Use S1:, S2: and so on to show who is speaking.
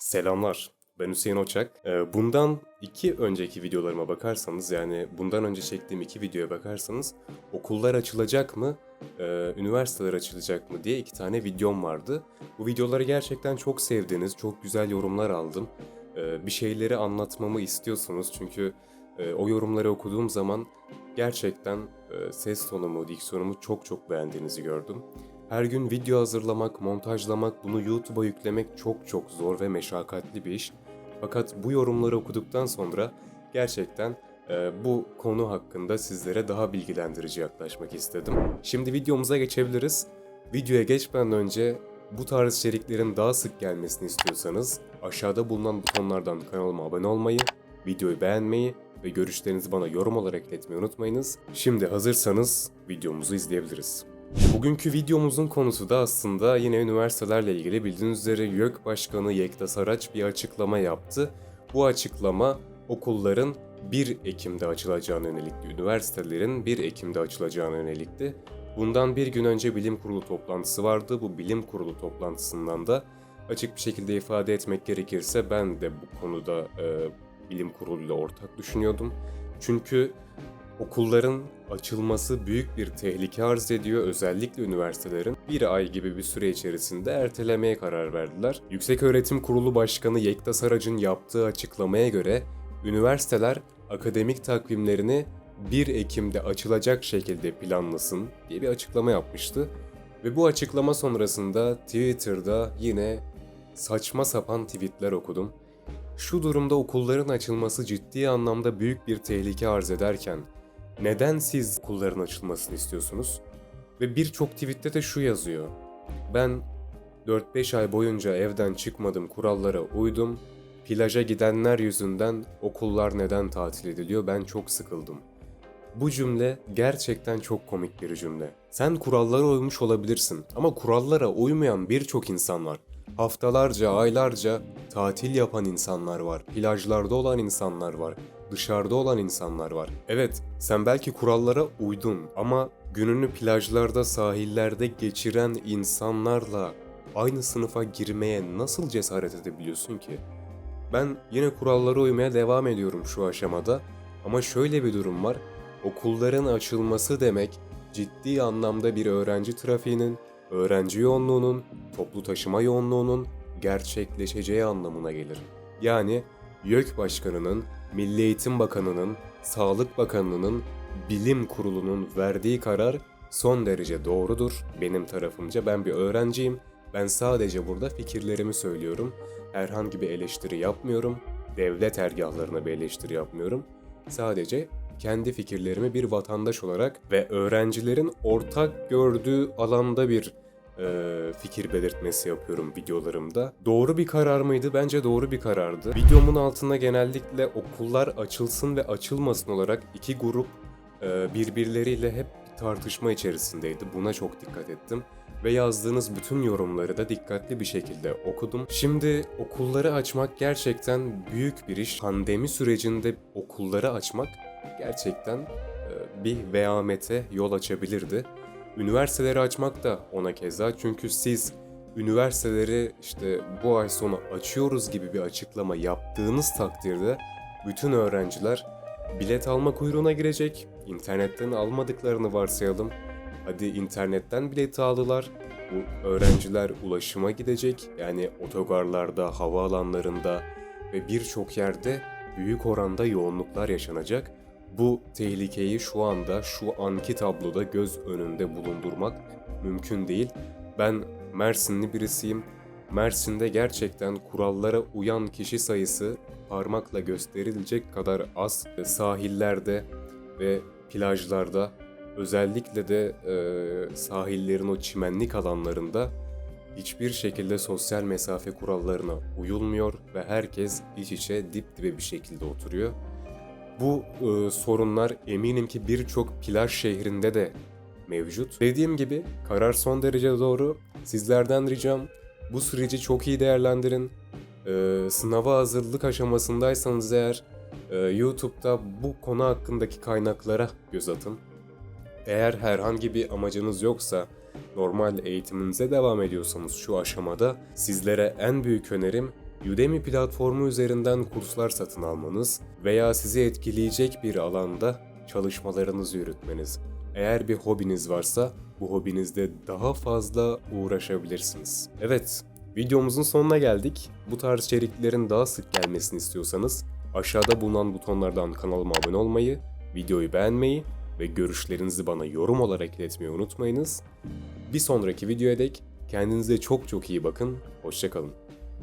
S1: Selamlar. Ben Hüseyin Oçak. Ee, Bundan iki önceki videolarıma bakarsanız yani bundan önce çektiğim iki videoya bakarsanız okullar açılacak mı, e, üniversiteler açılacak mı diye iki tane videom vardı. Bu videoları gerçekten çok sevdiğiniz, çok güzel yorumlar aldım. Ee, Bir şeyleri anlatmamı istiyorsunuz çünkü e, o yorumları okuduğum zaman gerçekten e, ses tonumu, diksiyonumu çok çok beğendiğinizi gördüm. Her gün video hazırlamak, montajlamak, bunu YouTube'a yüklemek çok çok zor ve meşakkatli bir iş. Fakat bu yorumları okuduktan sonra gerçekten e, bu konu hakkında sizlere daha bilgilendirici yaklaşmak istedim. Şimdi videomuza geçebiliriz. Videoya geçmeden önce bu tarz içeriklerin daha sık gelmesini istiyorsanız aşağıda bulunan butonlardan kanalıma abone olmayı, videoyu beğenmeyi ve görüşlerinizi bana yorum olarak iletmeyi unutmayınız. Şimdi hazırsanız videomuzu izleyebiliriz. Bugünkü videomuzun konusu da aslında yine üniversitelerle ilgili bildiğiniz üzere YÖK Başkanı Yekta Saraç bir açıklama yaptı. Bu açıklama okulların 1 Ekim'de açılacağına yönelikti. Üniversitelerin 1 Ekim'de açılacağına yönelikti. Bundan bir gün önce bilim kurulu toplantısı vardı. Bu bilim kurulu toplantısından da açık bir şekilde ifade etmek gerekirse ben de bu konuda e, bilim kuruluyla ortak düşünüyordum. Çünkü Okulların açılması büyük bir tehlike arz ediyor. Özellikle üniversitelerin bir ay gibi bir süre içerisinde ertelemeye karar verdiler. Yükseköğretim Kurulu Başkanı Yekta Sarac'ın yaptığı açıklamaya göre üniversiteler akademik takvimlerini 1 Ekim'de açılacak şekilde planlasın diye bir açıklama yapmıştı. Ve bu açıklama sonrasında Twitter'da yine saçma sapan tweetler okudum. Şu durumda okulların açılması ciddi anlamda büyük bir tehlike arz ederken neden siz okulların açılmasını istiyorsunuz? Ve birçok tweette de şu yazıyor. Ben 4-5 ay boyunca evden çıkmadım, kurallara uydum. Plaja gidenler yüzünden okullar neden tatil ediliyor ben çok sıkıldım. Bu cümle gerçekten çok komik bir cümle. Sen kurallara uymuş olabilirsin ama kurallara uymayan birçok insan var. Haftalarca, aylarca tatil yapan insanlar var. Plajlarda olan insanlar var. Dışarıda olan insanlar var. Evet, sen belki kurallara uydun ama gününü plajlarda, sahillerde geçiren insanlarla aynı sınıfa girmeye nasıl cesaret edebiliyorsun ki? Ben yine kurallara uymaya devam ediyorum şu aşamada ama şöyle bir durum var. Okulların açılması demek ciddi anlamda bir öğrenci trafiğinin, öğrenci yoğunluğunun, toplu taşıma yoğunluğunun gerçekleşeceği anlamına gelir. Yani YÖK Başkanı'nın, Milli Eğitim Bakanı'nın, Sağlık Bakanlığı'nın, Bilim Kurulu'nun verdiği karar son derece doğrudur. Benim tarafımca ben bir öğrenciyim. Ben sadece burada fikirlerimi söylüyorum. Herhangi bir eleştiri yapmıyorum. Devlet ergahlarına bir eleştiri yapmıyorum. Sadece kendi fikirlerimi bir vatandaş olarak ve öğrencilerin ortak gördüğü alanda bir e, fikir belirtmesi yapıyorum videolarımda. Doğru bir karar mıydı? Bence doğru bir karardı. Videomun altında genellikle okullar açılsın ve açılmasın olarak iki grup e, birbirleriyle hep tartışma içerisindeydi. Buna çok dikkat ettim ve yazdığınız bütün yorumları da dikkatli bir şekilde okudum. Şimdi okulları açmak gerçekten büyük bir iş. Pandemi sürecinde okulları açmak gerçekten e, bir vehamete yol açabilirdi. Üniversiteleri açmak da ona keza çünkü siz üniversiteleri işte bu ay sonu açıyoruz gibi bir açıklama yaptığınız takdirde bütün öğrenciler bilet alma kuyruğuna girecek. İnternetten almadıklarını varsayalım. Hadi internetten bileti aldılar. Bu öğrenciler ulaşıma gidecek. Yani otogarlarda, havaalanlarında ve birçok yerde büyük oranda yoğunluklar yaşanacak. Bu tehlikeyi şu anda şu anki tabloda göz önünde bulundurmak mümkün değil. Ben Mersinli birisiyim. Mersin'de gerçekten kurallara uyan kişi sayısı parmakla gösterilecek kadar az. Sahillerde ve plajlarda özellikle de e, sahillerin o çimenlik alanlarında hiçbir şekilde sosyal mesafe kurallarına uyulmuyor ve herkes iç içe dip dibe bir şekilde oturuyor. Bu e, sorunlar eminim ki birçok plaj şehrinde de mevcut. Dediğim gibi karar son derece doğru. Sizlerden ricam bu süreci çok iyi değerlendirin. E, sınava hazırlık aşamasındaysanız eğer e, YouTube'da bu konu hakkındaki kaynaklara göz atın. Eğer herhangi bir amacınız yoksa normal eğitiminize devam ediyorsanız şu aşamada sizlere en büyük önerim Udemy platformu üzerinden kurslar satın almanız veya sizi etkileyecek bir alanda çalışmalarınızı yürütmeniz. Eğer bir hobiniz varsa bu hobinizde daha fazla uğraşabilirsiniz. Evet, videomuzun sonuna geldik. Bu tarz içeriklerin daha sık gelmesini istiyorsanız aşağıda bulunan butonlardan kanalıma abone olmayı, videoyu beğenmeyi ve görüşlerinizi bana yorum olarak iletmeyi unutmayınız. Bir sonraki videoya dek kendinize çok çok iyi bakın, hoşçakalın.